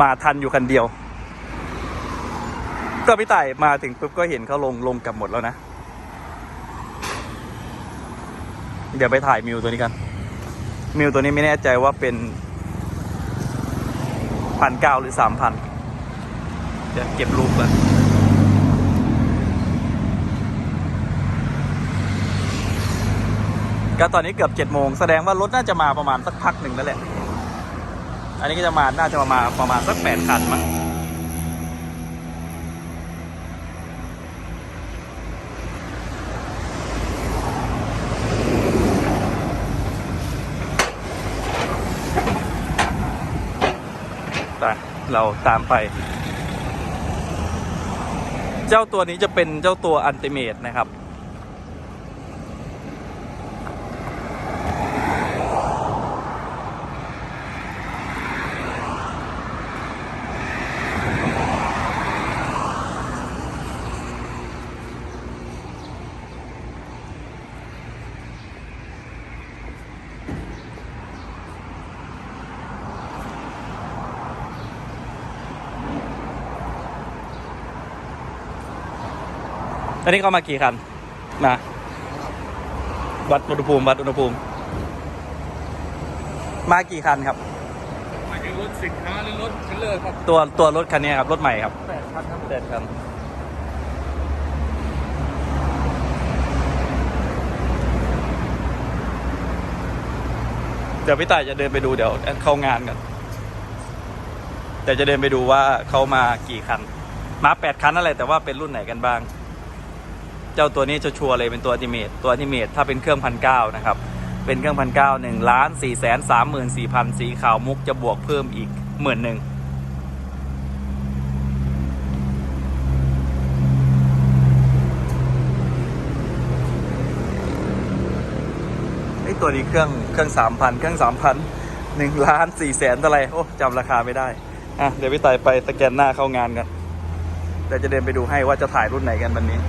มาทันอยู่คันเดียวก็พี่ต่ายมาถึงปุ๊บก็เห็นเขาลงลงกลับหมดแล้วนะ เดี๋ยวไปถ่ายมิวตัวนี้กัน มิวตัวนี้ไม่แน่ใจว่าเป็นพันเก้าหรือสามพันเดี๋ยวเก็บรูปก่อนก็ตอนนี้เกือบเจ็ดโมงแสดงว่ารถน่าจะมาประมาณสักพักหนึ่งแล้วแหละ อันนี้ก็จะมาน่าจะมาประมาณสักแปดคันมั้งไปเราตามไป เจ้าตัวนี้จะเป็นเจ้าตัวอันติเมตนะครับ อันนี้เข้ามากี่คัน มา วัดอุณหภูมิ วัดอุณหภูมิ มากี่คันครับ หมายถึงรถสินค้าหรือรถเทรลเลอร์ครับตัวตัวรถคันนี้ครับ รถใหม่ครับแปดคันครับเด็ดคัน เดี๋ยวพี่ต่ายจะเดินไปดูเดี๋ยวเข้างานกันเดี๋ยวจะเดินไปดูว่าเขามากี่คัน มาแปดคันอะไรแต่ว่าเป็นรุ่นไหนกันบ้าง เจ้าตัวนี้จะชัวร์เลยเป็นตัวอัติเมตตัวอัติเมตถ้าเป็นเครื่องพันเก้านะครับ เป็นเครื่องพันเก้าหนึ่งล้านสี่แสนสามหมื่นสี่พันสีขาวมุกจะบวกเพิ่มอีกหมื่นหนึ่งไอตัวนี้เครื่องเครื่องสามพันเครื่องสามพันหนึ่งล้านสี่แสนอะไรโอ้จำราคาไม่ได้อะเดี๋ยวพี่ตายไปสแกนหน้าเข้างานกันเดี๋ยวจะเดินไปดูให้ว่าจะถ่ายรุ่นไหนกันวันนี้